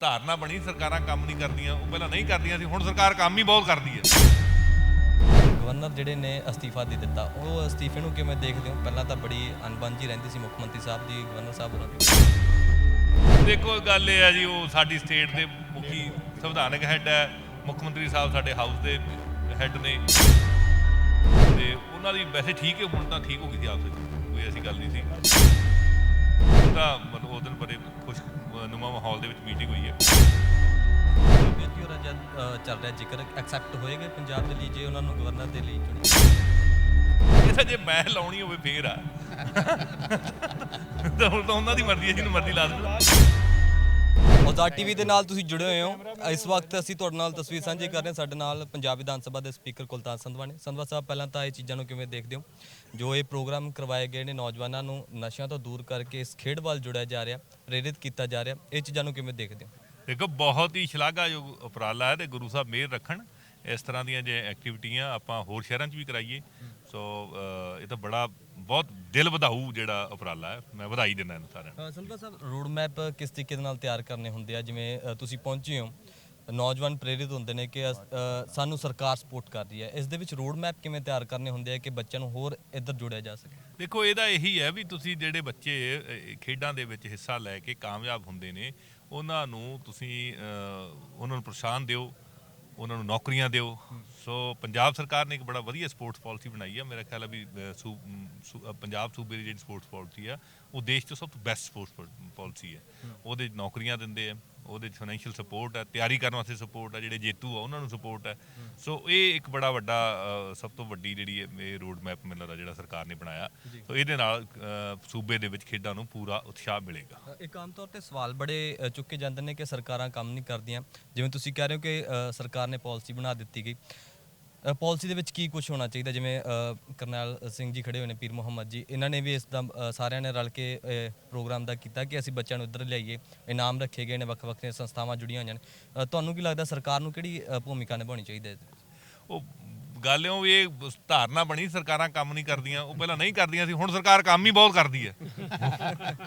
ਧਾਰਨਾ ਬਣੀ ਸਰਕਾਰਾਂ ਕੰਮ ਨਹੀਂ ਕਰਦੀਆਂ ਉਹ ਪਹਿਲਾਂ ਨਹੀਂ ਕਰਦੀਆਂ ਸੀ ਹੁਣ ਸਰਕਾਰ ਕੰਮ ਹੀ ਬਹੁਤ ਕਰਦੀ ਹੈ। ਗਵਰਨਰ ਜਿਹੜੇ ਨੇ ਅਸਤੀਫਾ ਦੇ ਦਿੱਤਾ ਉਹ ਅਸਤੀਫੇ ਨੂੰ ਕਿਵੇਂ ਦੇਖਦੇ ਹੋ? ਪਹਿਲਾਂ ਤਾਂ ਬੜੀ ਅਣਬਣ ਜੀ ਰਹਿੰਦੀ ਸੀ ਮੁੱਖ ਮੰਤਰੀ ਸਾਹਿਬ ਦੀ ਗਵਰਨਰ ਸਾਹਿਬ ਹੋਰਾਂ ਦੀ। ਦੇਖੋ ਗੱਲ ਇਹ ਹੈ ਜੀ ਉਹ ਸਾਡੀ ਸਟੇਟ ਦੇ ਮੁਖੀ ਸੰਵਿਧਾਨਕ ਹੈੱਡ ਹੈ ਮੁੱਖ ਮੰਤਰੀ ਸਾਹਿਬ ਸਾਡੇ ਹਾਊਸ ਦੇ ਹੈੱਡ ਨੇ। ਤੇ ਉਹਨਾਂ ਦੀ ਵੈਸੇ ਠੀਕ ਹੈ ਹੁਣ ਤਾਂ ਠੀਕ ਹੋ ਗਈ ਸੀ ਆਪਸ ਵਿੱਚ ਕੋਈ ਐਸੀ ਗੱਲ ਨਹੀਂ ਸੀ। ਉਹ ਤਾਂ ਮਤਲਬ ਉਸ ਦਿਨ ਬੜੇ ਖੁਸ਼ ਨੁਮਾ ਮਾਹੌਲ ਦੇ ਵਿੱਚ ਮੀਟਿੰਗ ਹੋਈ ਹੈ। ਬੇਨਤੀ ਹੋ ਰਿਹਾ ਚੱਲ ਰਿਹਾ ਜ਼ਿਕਰ। ਐਕਸੈਪਟ ਹੋਏਗੇ ਪੰਜਾਬ ਦੇ ਲਈ ਜੇ ਉਹਨਾਂ ਨੂੰ ਗਵਰਨਰ ਦੇ ਲਈ ਚੁਣੇ। ਇਹ ਤਾਂ ਜੇ ਮੈਂ ਲਾਉਣੀ ਹੋਵੇ ਫੇਰ ਆ। ਤਾਂ ਹੁਣ ਤਾਂ ਉਹਨਾਂ ਦੀ ਮਰਜ਼ੀ ਹੈ ਜਿਹਨੂੰ ਮਰਜ਼ੀ ਲਾ ਦੇਣ। ਔਜ਼ਾਰ ਟੀਵੀ ਦੇ ਨਾਲ ਤੁਸੀਂ ਜੁੜੇ ਹੋਏ ਹੋ। ਇਸ ਵਕਤ ਅਸੀਂ ਤੁਹਾਡੇ ਨਾਲ ਤਸਵੀਰ ਸਾਂਝੀ ਕਰ ਰਹੇ ਹਾਂ। ਸਾਡੇ ਨਾਲ ਪੰਜਾਬ ਵਿਧਾਨ ਸਭਾ ਦੇ ਸਪੀਕਰ ਕੁਲਤਾਰ ਸੰਧਵਾ ਨੇ ਸੰਧਵਾ ਸਾਹਿਬ ਪਹਿਲਾਂ ਤਾਂ ਇਹ ਚੀਜ਼ਾਂ ਨੂੰ ਕਿਵੇਂ ਦੇਖਦੇ ਹੋ? ਜੋ ਇਹ ਪ੍ਰੋਗਰਾਮ ਕਰਵਾਏ ਗਏ ਨੇ ਨੌਜਵਾਨਾਂ ਨੂੰ ਨਸ਼ਿਆਂ ਤੋਂ ਦੂਰ ਕਰਕੇ ਇਸ ਖੇਡ ਵੱਲ ਜੁੜਿਆ ਜਾ ਰਿਹਾ ਪ੍ਰੇਰਿਤ ਕੀਤਾ ਜਾ ਰਿਹਾ ਇਹ ਚੀਜ਼ਾਂ ਨੂੰ ਕਿਵੇਂ ਦੇਖਦੇ ਹੋ? ਦੇਖੋ ਬਹੁਤ ਹੀ ਸ਼ਲਾਘਾਯੋਗ ਉਪਰਾਲਾ ਹੈ ਤੇ ਗੁਰੂ ਸਾਹਿਬ ਮਿਹਰ ਰੱਖਣ। ਇਸ ਤਰ੍ਹਾਂ ਦੀਆਂ ਜੇ ਐਕਟੀਵਿਟੀਆਂ ਆਪਾਂ ਹੋਰ ਸ਼ਹਿਰਾਂ 'ਚ ਵੀ ਕਰਾਈਏ ਸੋ ਇਹ ਤਾਂ ਬੜਾ ਬਹੁਤ ਦਿਲ ਵਧਾਊ ਜਿਹੜਾ ਉਪਰਾਲਾ ਹੈ। ਮੈਂ ਵਧਾਈ ਦਿੰਦਾ ਇਹਨਾਂ ਸਾਰਿਆਂ ਨੂੰ। ਸੰਧਵਾ ਸਾਹਿਬ ਰੋਡ ਮੈਪ ਕਿਸ ਤਰੀਕੇ ਦੇ ਨਾਲ ਤਿਆਰ ਕਰਨੇ ਹੁੰਦੇ ਆ? ਜਿਵੇਂ ਅ, ਤੁਸੀਂ ਪਹੁੰਚੇ ਹੋ ਨੌਜਵਾਨ ਪ੍ਰੇਰਿਤ ਹੁੰਦੇ ਨੇ ਕਿ ਅਸ- ਅ, ਸਾਨੂੰ ਸਰਕਾਰ ਸਪੋਰਟ ਕਰ ਰਹੀ ਹੈ। ਇਸ ਦੇ ਵਿੱਚ ਰੋਡ ਮੈਪ ਕਿਵੇਂ ਤਿਆਰ ਕਰਨੇ ਹੁੰਦੇ ਆ ਕਿ ਬੱਚਿਆਂ ਨੂੰ ਹੋਰ ਇੱਧਰ ਜੋੜਿਆ ਜਾ ਸਕੇ? ਦੇਖੋ ਇਹਦਾ ਇਹੀ ਹੈ ਵੀ ਤੁਸੀਂ ਜਿਹੜੇ ਬੱਚੇ ਖੇਡਾਂ ਦੇ ਵਿੱਚ ਹਿੱਸਾ ਲੈ ਕੇ ਕਾਮਯਾਬ ਹੁੰਦੇ ਨੇ ਉਹਨਾਂ ਨੂੰ ਤੁਸੀਂ ਉਹਨਾਂ ਨੂੰ ਪ੍ਰੋਤਸਾਹਨ ਦਿਓ। ਉਹਨਾਂ ਨੂੰ ਨੌਕਰੀਆਂ ਦਿਓ। ਸੋ ਪੰਜਾਬ ਸਰਕਾਰ ਨੇ ਇੱਕ ਬੜਾ ਵਧੀਆ ਸਪੋਰਟਸ ਪਾਲਿਸੀ ਬਣਾਈ ਹੈ ਮੇਰਾ ਖਿਆਲ ਹੈ ਵੀ ਸੂ- ਸੂ- ਪੰਜਾਬ ਸੂਬੇ ਦੀ ਜਿਹੜੀ ਸਪੋਰਟਸ ਪਾਲਿਸੀ ਆ ਉਹ ਦੇਸ਼ 'ਚ ਸਭ ਤੋਂ ਬੈਸਟ ਸਪੋਰਟਸ ਪਾਲਿਸੀ ਹੈ। ਉਹਦੇ 'ਚ ਨੌਕਰੀਆਂ ਦਿੰਦੇ ਆ। ਉਹਦੇ ਫਾਈਨੈਂਸ਼ੀਅਲ ਸਪੋਰਟ ਹੈ ਤਿਆਰੀ ਕਰਨ ਵਾਸਤੇ ਸਪੋਰਟ ਹੈ ਜਿਹੜੇ ਜੇਤੂ ਆ ਉਹਨਾਂ ਨੂੰ ਸਪੋਰਟ ਹੈ ਸੋ ਇਹ ਇੱਕ ਬੜਾ ਵੱਡਾ ਸਭ ਤੋਂ ਵੱਡੀ ਜਿਹੜੀ ਇਹ- ਇਹ ਰੋਡ ਮੈਪ ਮੈਨੂੰ ਲੱਗਦਾ ਜਿਹੜਾ ਸਰਕਾਰ ਨੇ ਬਣਾਇਆ। ਸੋ ਇਹਦੇ ਨਾਲ ਸੂਬੇ ਦੇ ਵਿੱਚ ਖੇਡਾਂ ਨੂੰ ਪੂਰਾ ਉਤਸ਼ਾਹ ਮਿਲੇਗਾ। ਇੱਕ ਆਮ ਤੌਰ ਤੇ ਸਵਾਲ ਬੜੇ ਚੁੱਕੇ ਜਾਂਦੇ ਨੇ ਕਿ ਸਰਕਾਰਾਂ ਕੰਮ ਨਹੀਂ ਕਰਦੀਆਂ। ਜਿਵੇਂ ਤੁਸੀਂ ਕਹਿ ਰਹੇ ਹੋ ਕਿ ਸਰਕਾਰ ਨੇ ਪਾਲਿਸੀ ਬਣਾ ਦਿੱਤੀ ਗਈ। ਪਾਲਿਸੀ ਦੇ ਵਿੱਚ ਕੀ ਕੁਝ ਹੋਣਾ ਚਾਹੀਦਾ? ਜਿਵੇਂ ਅ, ਕਰਨੈਲ ਸਿੰਘ ਜੀ ਖੜੇ ਹੋਏ ਨੇ ਪੀਰ ਮੁਹੰਮਦ ਜੀ। ਇਹਨਾਂ ਨੇ ਵੀ ਇਸ ਦਾ ਅ, ਸਾਰਿਆਂ ਨੇ ਰਲ ਕੇ ਅ, ਪ੍ਰੋਗਰਾਮ ਦਾ ਕੀਤਾ ਕਿ ਅਸੀਂ ਬੱਚਿਆਂ ਨੂੰ ਇੱਧਰ ਲਿਆਈਏ। ਇਨਾਮ ਰੱਖੇ ਗਏ ਨੇ ਵੱਖ-ਵੱਖ ਸੰਸਥਾਵਾਂ ਜੁੜੀਆਂ ਹੋਈਆਂ ਨੇ। ਅ, ਤੁਹਾਨੂੰ ਕੀ ਲੱਗਦਾ ਸਰਕਾਰ ਨੂੰ ਕਿਹੜੀ ਅ, ਭੂਮਿਕਾ ਨਿਭਾਉਣੀ ਚਾਹੀਦੀ ਹੈ? ਉਹ ਗੱਲ ਵੀ ਇਹ ਧਾਰਨਾ ਬਣੀ ਸਰਕਾਰਾਂ ਕੰਮ ਨਹੀਂ ਕਰਦੀਆਂ ਉਹ ਪਹਿਲਾਂ ਨਹੀਂ ਕਰਦੀਆਂ ਸੀ ਹੁਣ ਸਰਕਾਰ ਕੰਮ ਹੀ ਬਹੁਤ ਕਰਦੀ ਹੈ।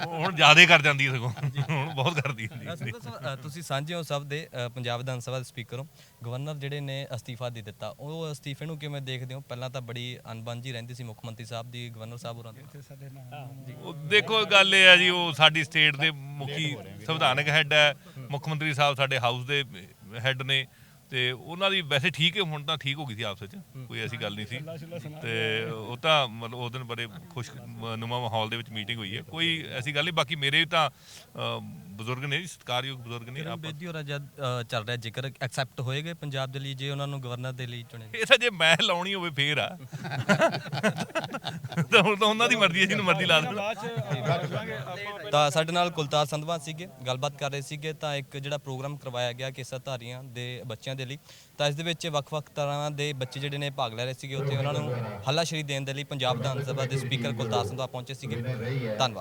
ਹੁਣ ਜ਼ਿਆਦਾ ਕਰ ਜਾਂਦੀ ਹੈ ਸਗੋਂ ਹੁਣ ਬਹੁਤ ਕਰਦੀ ਹੈ। ਤੁਸੀਂ ਸਾਂਝੇ ਹੋ ਸਭ ਦੇ ਪੰਜਾਬ ਵਿਧਾਨ ਸਭਾ ਦੇ ਸਪੀਕਰ ਹੋ। ਗਵਰਨਰ ਜਿਹੜੇ ਨੇ ਅਸਤੀਫਾ ਦੇ ਦਿੱਤਾ ਉਹ ਅਸਤੀਫੇ ਨੂੰ ਕਿਵੇਂ ਦੇਖਦੇ ਹੋ? ਪਹਿਲਾਂ ਤਾਂ ਬੜੀ ਅਣਬਣ ਜੀ ਰਹਿੰਦੀ ਸੀ ਮੁੱਖ ਮੰਤਰੀ ਸਾਹਿਬ ਦੀ ਗਵਰਨਰ ਸਾਹਿਬ ਹੋਰਾਂ ਦੀ। ਉਹ ਦੇਖੋ ਗੱਲ ਇਹ ਹੈ ਜੀ ਉਹ ਸਾਡੀ ਸਟੇਟ ਦੇ ਮੁਖੀ ਸੰਵਿਧਾਨਕ ਹੈੱਡ ਹੈ ਮੁੱਖ ਮੰਤਰੀ ਸਾਹਿਬ ਸਾਡੇ ਹਾਊਸ ਦੇ ਹੈੱਡ ਨੇ। ਤੇ ਉਹਨਾਂ ਦੀ ਵੈਸੇ ਠੀਕ ਹੈ ਹੁਣ ਤਾਂ ਠੀਕ ਹੋ ਗਈ ਸੀ ਆਪਸ ਵਿੱਚ ਕੋਈ ਐਸੀ ਗੱਲ ਨਹੀਂ ਸੀ। ਤੇ ਉਹ ਤਾਂ ਮਤਲਬ ਉਸ ਦਿਨ ਬੜੇ ਖੁਸ਼ ਨੁਮਾ ਮਾਹੌਲ ਦੇ ਵਿੱਚ ਮੀਟਿੰਗ ਹੋਈ ਹੈ। ਕੋਈ ਐਸੀ ਗੱਲ ਨਹੀਂ ਬਾਕੀ ਮੇਰੇ ਤਾਂ ਬਜ਼ੁਰਗ ਨੇ ਸਤਿਕਾਰਯੋਗ ਬਜ਼ੁਰਗ ਨੇ ਆਪਾਂ ਬੇਦੀ ਹੋਰਾਂ ਜਦ ਚੱਲ ਰਿਹਾ ਜ਼ਿਕਰ ਐਕਸੈਪਟ ਹੋਏਗੇ ਪੰਜਾਬ ਦੇ ਲਈ ਜੇ ਉਹਨਾਂ ਨੂੰ ਗਵਰਨਰ ਦੇ ਲਈ ਚੁਣੇ ਇਹ ਤਾਂ ਜੇ ਮੈਂ ਲਾਉਣੀ ਹੋਵੇ ਫੇਰ ਆ। ਤਾਂ ਹੁਣ ਤਾਂ ਉਹਨਾਂ ਦੀ ਮਰਜ਼ੀ ਹੈ ਜਿਹਨੂੰ ਮਰਜ਼ੀ ਲਾ ਦੇਣ ਤਾਂ ਸਾਡੇ ਨਾਲ ਕੁਲਤਾਰ ਸੰਧਵਾ ਸੀਗੇ ਗੱਲਬਾਤ ਕਰ ਰਹੇ ਸੀਗੇ ਤਾਂ ਇੱਕ ਜਿਹੜਾ ਪ੍ਰੋਗਰਾਮ ਕਰਵਾਇਆ ਗਿਆ ਕੇਸਰ ਧਾਰੀਆਂ ਦੇ ਬੱਚਿਆਂ ਦੇ ਲਈ। ਤਾਂ ਇਸ ਦੇ ਵਿੱਚ ਵੱਖ-ਵੱਖ ਤਰ੍ਹਾਂ ਦੇ ਬੱਚੇ ਜਿਹੜੇ ਨੇ ਭਾਗ ਲੈ ਰਹੇ ਸੀਗੇ। ਉੱਥੇ ਉਹਨਾਂ ਨੂੰ ਹੱਲਾਸ਼ੇਰੀ ਦੇਣ ਦੇ ਲਈ ਪੰਜਾਬ ਵਿਧਾਨ ਸਭਾ ਦੇ ਸਪੀਕਰ ਕੁਲਤਾਰ ਸੰਧਵਾ ਪਹੁੰਚੇ ਸੀਗੇ। ਧੰਨਵਾਦ।